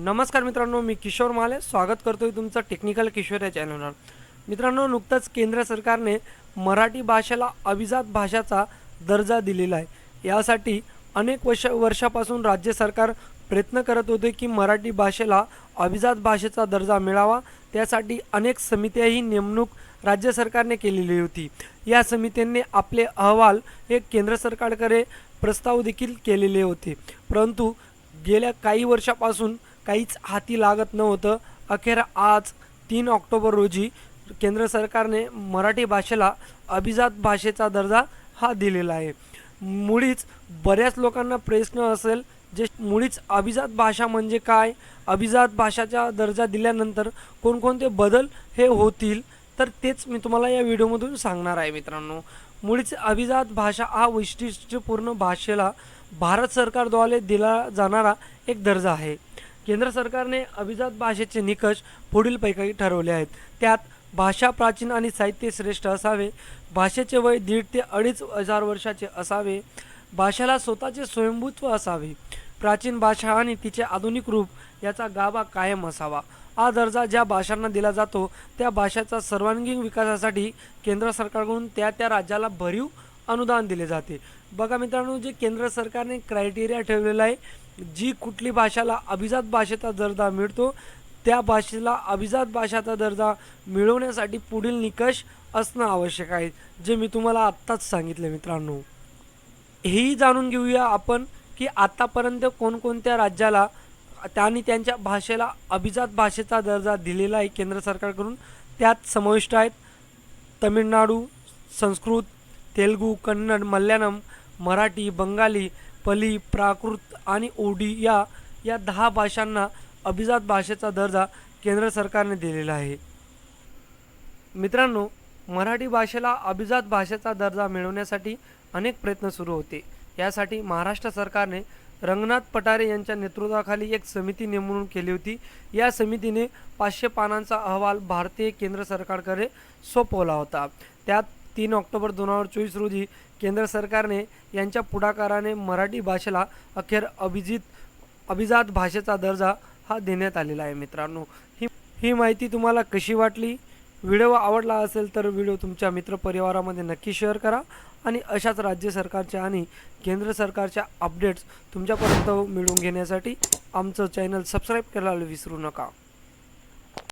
नमस्कार मित्रांनो मी किशोर माले. स्वागत करतोय तुमचं टेक्निकल किशोर या चॅनलवर मित्रांनो नुकतंच केंद्र सरकारने मराठी भाषेला अभिजात भाषाचा दर्जा दिलेला आहे. यासाठी अनेक वर्ष वर्षापासून राज्य सरकार प्रयत्न करत होते की मराठी भाषेला अभिजात भाषेचा दर्जा मिळावा. त्यासाठी अनेक समित्याही नेमणूक राज्य सरकारने केलेली होती. या समित्यांनी आपले अहवाल हे केंद्र सरकारकडे प्रस्ताव देखील केलेले होते. परंतु गेल्या काही वर्षापासून काहीच हाती लागत नव्हतं. अखेर आज तीन ऑक्टोबर रोजी केंद्र सरकारने मराठी भाषेला अभिजात भाषेचा दर्जा हा दिलेला आहे. मुळीच बऱ्याच लोकांना प्रश्न असेल जे मुळीच अभिजात भाषा म्हणजे काय? अभिजात भाषाचा दर्जा दिल्यानंतर कोणकोणते बदल हे होतील? तर तेच मी तुम्हाला या व्हिडिओमधून सांगणार आहे मित्रांनो. मुळीच अभिजात भाषा हा वैशिष्ट्यपूर्ण भाषेला भारत सरकारद्वारे दिला जाणारा एक दर्जा आहे. केंद्र सरकारने अभिजात भाषेचे निकष पुढीलपैकी ठरवले आहेत. त्यात भाषा प्राचीन आणि साहित्य श्रेष्ठ असावे भाषेचे वय दीड ते अडीच हजार वर्षाचे असावे भाषेला स्वतःचे स्वयंभूत्व असावे. प्राचीन भाषा आणि तिचे आधुनिक रूप याचा गाभा कायम असावा. हा दर्जा ज्या भाषांना दिला जातो त्या भाषेचा सर्वांगीण विकासासाठी केंद्र सरकारकडून त्या त्या राज्याला भरीव अनुदान दिले जाते. बघा मित्रांनो जे केंद्र सरकारने क्रायटेरिया ठेवलेला आहे जी कुठली भाषाला अभिजात भाषेचा दर्जा मिळतो त्या भाषेला अभिजात भाषाचा दर्जा मिळवण्यासाठी पुढील निकष असणं आवश्यक आहे जे मी तुम्हाला आत्ताच सांगितले मित्रांनो. हेही जाणून घेऊया आपण की आत्तापर्यंत कोणकोणत्या राज्याला त्यांनी त्यांच्या भाषेला अभिजात भाषेचा दर्जा दिलेला आहे केंद्र सरकारकडून. त्यात समाविष्ट आहेत तमिळनाडू संस्कृत तेलगू कन्नड मल्याळम मराठी बंगाली पली प्राकृत आणि ओडी या या दहा भाषांना अभिजात भाषेचा दर्जा केंद्र सरकारने दिलेला आहे. मित्रांनो मराठी भाषेला अभिजात भाषेचा दर्जा मिळवण्यासाठी अनेक प्रयत्न सुरू होते. यासाठी महाराष्ट्र सरकारने रंगनाथ पटारे यांच्या नेतृत्वाखाली एक समिती नेमणूक केली होती. या समितीने पाचशे पानांचा अहवाल भारतीय केंद्र सरकारकडे सोपवला होता. त्यात तीन ऑक्टोबर दोन हजार चोवीस रोजी केंद्र सरकारने यांच्या पुढाकाराने मराठी भाषेला अखेर अभिजित अभिजात भाषेचा दर्जा हा देण्यात आलेला आहे मित्रांनो. ही ही माहिती तुम्हाला कशी वाटली? व्हिडिओ आवडला असेल तर व्हिडिओ तुमच्या मित्रपरिवारामध्ये नक्की शेअर करा आणि अशाच राज्य सरकारच्या आणि केंद्र सरकारच्या अपडेट्स तुमच्यापर्यंत मिळवून घेण्यासाठी आमचं चॅनल सबस्क्राईब करायला विसरू नका.